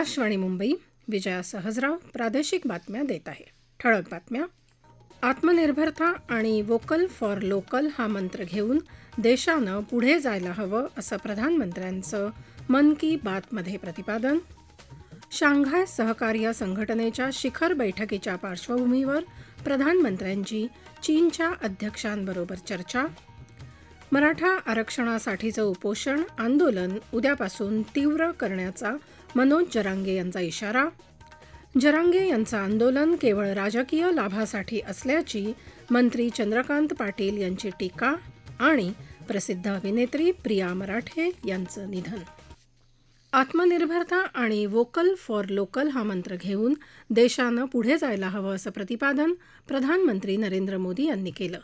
आकाशवाणी मुंबई विजया सहजराव प्रादेशिक बातम्या देत आहे. ठळक बातम्या. आत्मनिर्भरता आणि वोकल फॉर लोकल हा मंत्र घेऊन देशानं पुढे जायला हवं असं प्रधानमंत्र्यांचं मन की बातमध्ये प्रतिपादन. शांघाय सहकार्य संघटनेच्या शिखर बैठकीच्या पार्श्वभूमीवर प्रधानमंत्र्यांची चीनच्या अध्यक्षांबरोबर चर्चा. मराठा आरक्षणासाठीचं उपोषण आंदोलन उद्यापासून तीव्र करण्याचा मनोज जरांगे यांचा इशारा. जरांगे यांचं आंदोलन केवळ राजकीय लाभासाठी असल्याची मंत्री चंद्रकांत पाटील यांची टीका आणि प्रसिद्ध अभिनेत्री प्रिया मराठे यांचं निधन. आत्मनिर्भरता आणि वोकल फॉर लोकल हा मंत्र घेऊन देशानं पुढे जायला हवं असं प्रतिपादन प्रधानमंत्री नरेंद्र मोदी यांनी केलं.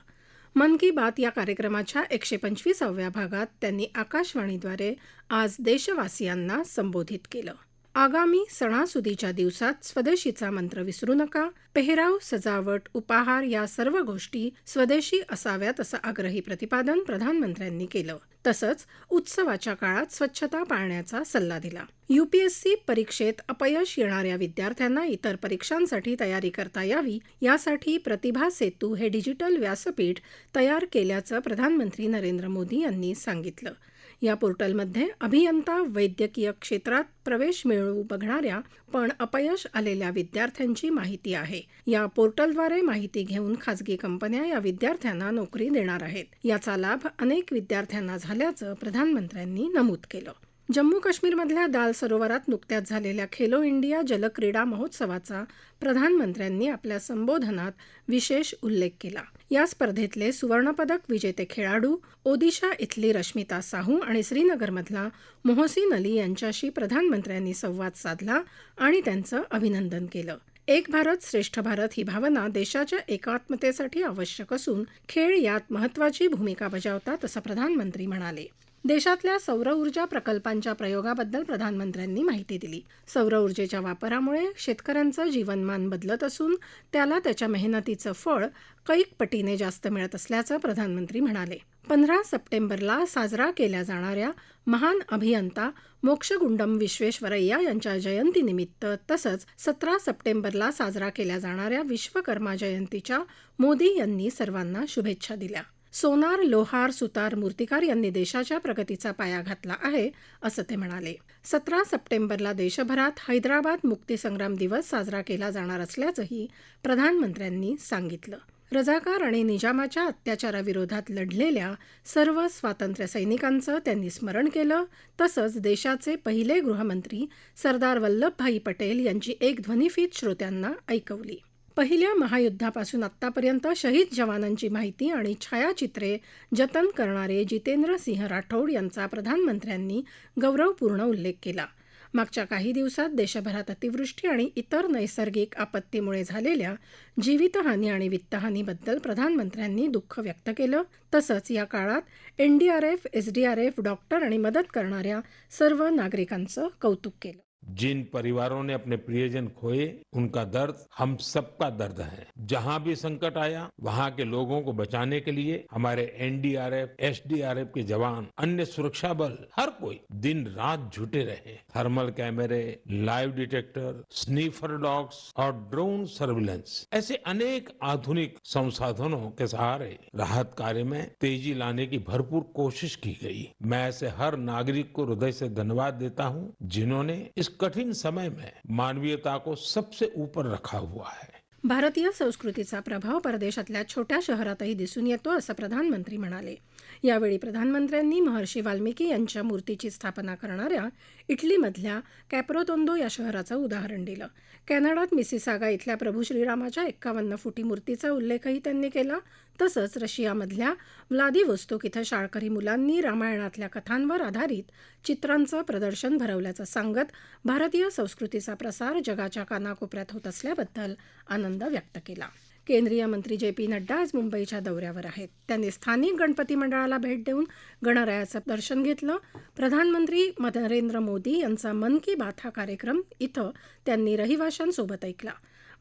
मन की बात या कार्यक्रमाच्या एकशे पंचवीसाव्या भागात त्यांनी आकाशवाणीद्वारे आज देशवासियांना संबोधित केलं. आगामी सणासुदीच्या दिवसात स्वदेशीचा मंत्र विसरू नका. पेहराव सजावट उपाहार या सर्व गोष्टी स्वदेशी असाव्यात असं आग्रही प्रतिपादन प्रधानमंत्र्यांनी केलं. तसंच उत्सवाच्या काळात स्वच्छता पाळण्याचा सल्ला दिला. युपीएससी परीक्षेत अपयश येणाऱ्या विद्यार्थ्यांना इतर परीक्षांसाठी तयारी करता यावी यासाठी प्रतिभा सेतू हे डिजिटल व्यासपीठ तयार केल्याचं प्रधानमंत्री नरेंद्र मोदी यांनी सांगितलं. या पोर्टलमध्ये अभियंता वैद्यकीय क्षेत्रात प्रवेश मिळवू बघणाऱ्या पण अपयश आलेल्या विद्यार्थ्यांची माहिती आहे. या पोर्टलद्वारे माहिती घेऊन खाजगी कंपन्या या विद्यार्थ्यांना नोकरी देणार आहेत. याचा लाभ अनेक विद्यार्थ्यांना झाल्याचं प्रधानमंत्र्यांनी नमूद केलं. जम्मू काश्मीरमधल्या दाल सरोवरात नुकत्याच झालेल्या खेलो इंडिया जलक्रीडा महोत्सवाचा प्रधानमंत्र्यांनी आपल्या संबोधनात विशेष उल्लेख केला. या स्पर्धेतले सुवर्णपदक विजेते खेळाडू ओदिशा इथली रश्मिता साहू आणि श्रीनगरमधला मोहसिन अली यांच्याशी प्रधानमंत्र्यांनी संवाद साधला आणि त्यांचं अभिनंदन केलं. एक भारत श्रेष्ठ भारत ही भावना देशाच्या एकात्मतेसाठी आवश्यक असून खेळ यात महत्वाची भूमिका बजावतात असं प्रधानमंत्री म्हणाले. देशातल्या सौर ऊर्जा प्रकल्पांच्या प्रयोगाबद्दल प्रधानमंत्र्यांनी माहिती दिली. सौर ऊर्जेच्या वापरामुळे शेतकऱ्यांचं जीवनमान बदलत असून त्याला त्याच्या मेहनतीचं फळ कैक पटीने जास्त मिळत असल्याचं प्रधानमंत्री म्हणाले. पंधरा सप्टेंबरला साजरा केल्या जाणाऱ्या महान अभियंता मोक्षगुंडम विश्वेश्वरय्या यांच्या जयंतीनिमित्त तसंच सतरा सप्टेंबरला साजरा केल्या जाणाऱ्या विश्वकर्मा जयंतीच्या मोदी यांनी सर्वांना शुभेच्छा दिल्या. सोनार लोहार सुतार मूर्तिकार यांनी देशाच्या प्रगतीचा पाया घातला आहे असं ते म्हणाले. सतरा सप्टेंबरला देशभरात हैदराबाद मुक्तीसंग्राम दिवस साजरा केला जाणार असल्याचंही प्रधानमंत्र्यांनी सांगितलं. रजाकार आणि निजामाच्या अत्याचाराविरोधात लढलेल्या सर्व स्वातंत्र्य सैनिकांचं त्यांनी स्मरण केलं तसंच देशाचे पहिले गृहमंत्री सरदार वल्लभभाई पटेल यांची एक ध्वनिफीत श्रोत्यांना ऐकवली. पहिल्या महायुद्धापासून आत्तापर्यंत शहीद जवानांची माहिती आणि छायाचित्रे जतन करणारे जितेंद्र सिंह राठोड यांचा प्रधानमंत्र्यांनी गौरवपूर्ण उल्लेख केला. मागच्या काही दिवसात देशभरात अतिवृष्टी आणि इतर नैसर्गिक आपत्तीमुळे झालेल्या जीवितहानी आणि वित्तहानीबद्दल प्रधानमंत्र्यांनी दुःख व्यक्त केलं. तसंच या काळात एनडीआरएफ एसडीआरएफ डॉक्टर आणि मदत करणाऱ्या सर्व नागरिकांचं कौतुक केलं. जिन परिवारों ने अपने प्रियजन खोए, उनका दर्द हम सबका दर्द है। जहाँ भी संकट आया, वहाँ के लोगों को बचाने के लिए हमारे एनडीआरएफ, एसडीआरएफ के जवान, अन्य सुरक्षा बल, हर कोई दिन रात जुटे रहे। थर्मल कैमरे, लाइव डिटेक्टर, स्नीफर डॉग्स और ड्रोन सर्विलेंस, ऐसे अनेक आधुनिक संसाधनों के सहारे राहत कार्य में तेज़ी लाने की भरपूर कोशिश की गई। मैं ऐसे हर नागरिक को हृदय से धन्यवाद देता हूँ, जिन्होंने इस कठीण समय में मानवीयता को सबसे ऊपर रखा हुआ है। भारतीय संस्कृतीचा प्रभाव परदेशातल्या छोट्या शहरातही दिसून येतो असं प्रधानमंत्री म्हणाले. यावेळी प्रधानमंत्र्यांनी महर्षी वाल्मिकी यांच्या मूर्तीची स्थापना करणाऱ्या इटलीमधल्या कॅप्रोतोंदो या शहराचं उदाहरण दिलं. कॅनडात मिसिसागा इथल्या प्रभू श्रीरामाच्या एक्कावन्न फुटी मूर्तीचा उल्लेखही त्यांनी केला. तसंच रशियामधल्या व्लादिवोस्तोक इथं शाळकरी मुलांनी रामायणातल्या कथांवर आधारित चित्रांचं प्रदर्शन भरवल्याचं सांगत भारतीय संस्कृतीचा प्रसार जगाच्या कानाकोपऱ्यात होत असल्याबद्दल आनंद व्यक्त केला. केंद्रीय मंत्री जे पी नड्डा आज मुंबईच्या दौऱ्यावर आहेत. त्यांनी स्थानिक गणपती मंडळाला भेट देऊन गणरायाचं दर्शन घेतलं. प्रधानमंत्री नरेंद्र मोदी यांचा मन की बात हा कार्यक्रम इथं त्यांनी रहिवाशांसोबत ऐकला.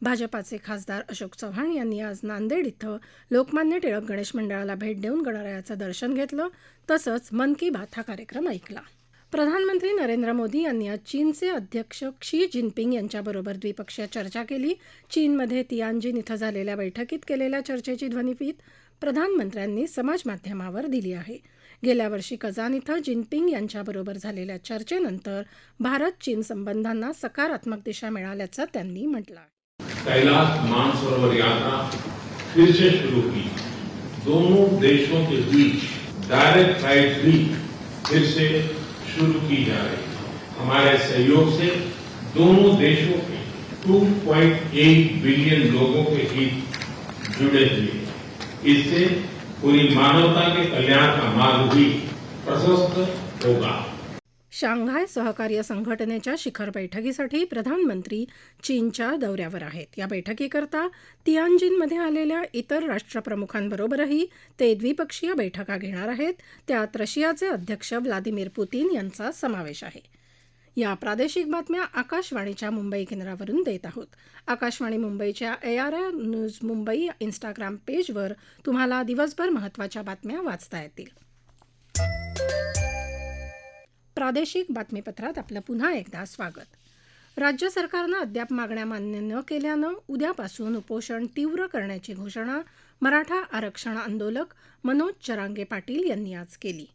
भाजपाचे खासदार अशोक चव्हाण यांनी आज नांदेड इथं लोकमान्य टिळक गणेश मंडळाला भेट देऊन गणरायाचं दर्शन घेतलं. तसंच मन की बात हा कार्यक्रम ऐकला. प्रधानमंत्री नरेंद्र मोदी यांनी आज चीनचे अध्यक्ष क्षी जिनपिंग यांच्याबरोबर द्विपक्षीय चर्चा केली. चीनमध्ये तियानजिन इथं झालेल्या बैठकीत केलेल्या चर्चेची ध्वनिफीत प्रधानमंत्र्यांनी समाजमाध्यमावर दिली आहे. गेल्या वर्षी कजान इथं जिनपिंग यांच्याबरोबर झालेल्या चर्चेनंतर भारत चीन संबंधांना सकारात्मक दिशा मिळाल्याचं त्यांनी म्हटलं आहे. कैलाश मानसरोवर यात्रा फिर से शुरू की. दोनों देशों के बीच डायरेक्ट फ्लाइट भी फिर से शुरू की जा रही है। हमारे सहयोग से दोनों देशों के 2.8 बिलियन लोगों के हित जुड़े हुए हैं। इससे पूरी मानवता के कल्याण का मार्ग भी प्रशस्त होगा। शांघाय सहकार्य संघटनेच्या शिखर बैठकीसाठी प्रधानमंत्री चीनच्या दौऱ्यावर आहेत. या बैठकीकरता तियानजिनमध्ये आलेल्या इतर राष्ट्रप्रमुखांबरोबरही ते द्विपक्षीय बैठका घेणार आहेत. त्यात रशियाचे अध्यक्ष व्लादिमीर पुतीन यांचा समावेश आहे. या प्रादेशिक बातम्या आकाशवाणीच्या मुंबई केंद्रावरून देत आहोत. आकाशवाणी मुंबईच्या A R I news Mumbai Instagram पेजवर तुम्हाला दिवसभर महत्त्वाच्या बातम्या वाचता येतील. प्रादेशिक बातमीपत्रात आपलं पुन्हा एकदा स्वागत. राज्य सरकारनं अद्याप मागण्या मान्य न केल्यानं उद्यापासून उपोषण तीव्र करण्याची घोषणा मराठा आरक्षण आंदोलक मनोज चरांगे पाटील यांनी आज केली.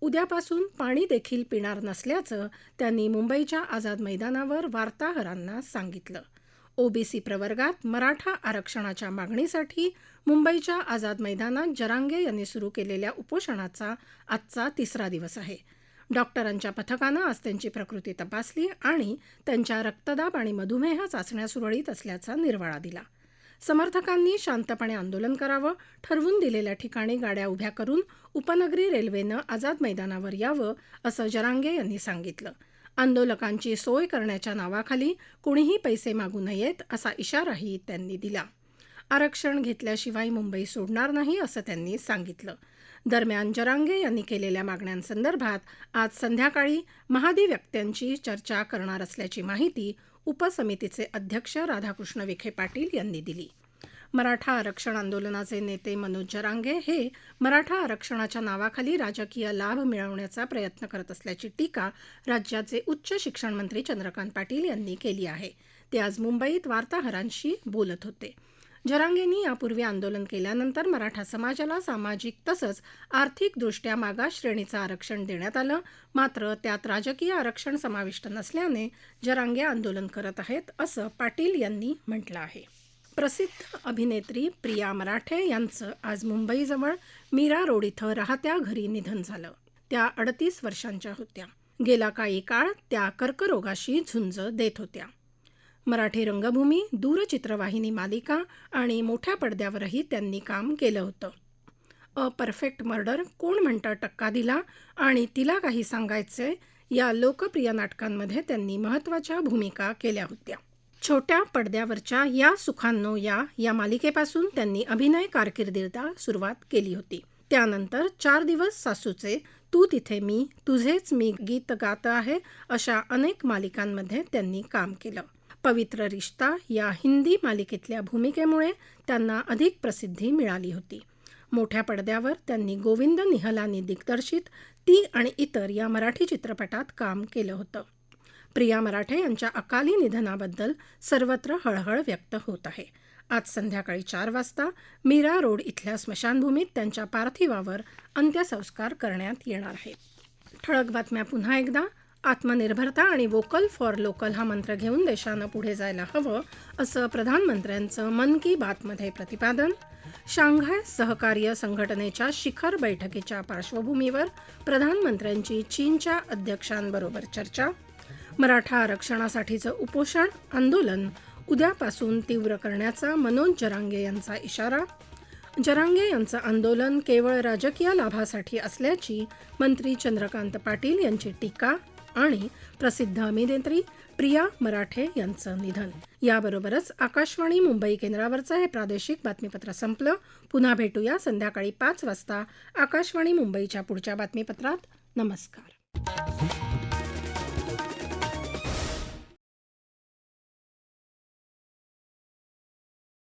उद्यापासून पाणी देखील पिणार नसल्याचं त्यांनी मुंबईच्या आझाद मैदानावर वार्ताहरांना सांगितलं. ओबीसी प्रवर्गात मराठा आरक्षणाच्या मागणीसाठी मुंबईच्या आझाद मैदानात जरांगे यांनी सुरू केलेल्या उपोषणाचा आजचा तिसरा दिवस आहे. डॉक्टरांच्या पथकानं आज त्यांची प्रकृती तपासली आणि त्यांच्या रक्तदाब आणि मधुमेह चाचण्या सुरळीत असल्याचा निर्वाळा दिला. समर्थकांनी शांतपणे आंदोलन करावं ठरवून दिलेल्या ठिकाणी गाड्या उभ्या करून उपनगरी रेल्वेनं आझाद मैदानावर यावं असं जरांगे यांनी सांगितलं. आंदोलकांची सोय करण्याच्या नावाखाली कुणीही पैसे मागू नयेत असा इशाराही त्यांनी दिला. आरक्षण घेतल्याशिवाय मुंबई सोडणार नाही असं त्यांनी सांगितलं. दरम्यान जरांगे यांनी केलेल्या मागण्यांसंदर्भात आज संध्याकाळी महाधिवक्त्यांची चर्चा करणार असल्याची माहिती उपसमितीचे अध्यक्ष राधाकृष्ण विखे पाटील यांनी दिली. मराठा आरक्षण आंदोलनाचे नेते मनोज जरांगे हे मराठा आरक्षणाच्या नावाखाली राजकीय लाभ मिळवण्याचा प्रयत्न करत असल्याची टीका राज्याचे उच्च शिक्षण मंत्री चंद्रकांत पाटील यांनी केली आहे. ते आज मुंबईत वार्ताहरांशी बोलत होते. जरांगेंनी यापूर्वी आंदोलन केल्यानंतर मराठा समाजाला सामाजिक तसंच आर्थिकदृष्ट्या मागास श्रेणीचं आरक्षण देण्यात आलं. मात्र त्यात राजकीय आरक्षण समाविष्ट नसल्याने जरांगे आंदोलन करत आहेत असं पाटील यांनी म्हटलं आहे. प्रसिद्ध अभिनेत्री प्रिया मराठे यांचं आज मुंबईजवळ मीरा रोड इथं राहत्या घरी निधन झालं. त्या अडतीस वर्षांच्या होत्या. गेला काही काळ त्या कर्करोगाशी झुंज देत होत्या. मराठी रंगभूमी दूरचित्रवाहिनी मालिका आणि मोठ्या पडद्यावरही त्यांनी काम केलं होतं. अ परफेक्ट मर्डर कोण म्हणतं टक्का दिला आणि तिला काही सांगायचे या लोकप्रिय नाटकांमध्ये त्यांनी महत्त्वाच्या भूमिका केल्या होत्या. छोट्या पडद्यावरच्या या सुखांनो या या मालिकेपासून त्यांनी अभिनय कारकिर्दीला सुरुवात केली होती. त्यानंतर चार दिवस सासूचे तू तिथे मी तुझेच मी गीत गात आहे अशा अनेक मालिकांमध्ये त्यांनी काम केलं. पवित्र रिश्ता या हिंदी मालिकेतल्या भूमिकेमुळे त्यांना अधिक प्रसिद्धी मिळाली होती. मोठ्या पडद्यावर त्यांनी गोविंद निहलानी दिग्दर्शित ती आणि इतर या मराठी चित्रपटात काम केलं होतं. प्रिया मराठे यांच्या अकाली निधनाबद्दल सर्वत्र हळहळ व्यक्त होत आहे. आज संध्याकाळी चार वाजता मीरा रोड इथल्या स्मशानभूमीत त्यांच्या पार्थिवावर अंत्यसंस्कार करण्यात येणार आहेत. ठळक बातम्या पुन्हा एकदा. आत्मनिर्भरता आणि वोकल फॉर लोकल हा मंत्र घेऊन देशानं पुढे जायला हवं असं प्रधानमंत्र्यांचं मन की बातमध्ये प्रतिपादन. शांघाय सहकार्य संघटनेच्या शिखर बैठकीच्या पार्श्वभूमीवर प्रधानमंत्र्यांची चीनच्या अध्यक्षांबरोबर चर्चा. मराठा आरक्षणासाठीचं उपोषण आंदोलन उद्यापासून तीव्र करण्याचा मनोज जरांगे यांचा इशारा. जरांगे यांचं आंदोलन केवळ राजकीय लाभासाठी असल्याची मंत्री चंद्रकांत पाटील यांची टीका. आणि प्रसिद्ध अभिनेत्री प्रिया मराठे यांचं निधन. याबरोबरच आकाशवाणी मुंबई केंद्रावरचं हे प्रादेशिक बातमीपत्र संपलं. पुन्हा भेटूया संध्याकाळी पाच वाजता आकाशवाणी मुंबईच्या पुढच्या बातमीपत्रात. नमस्कार.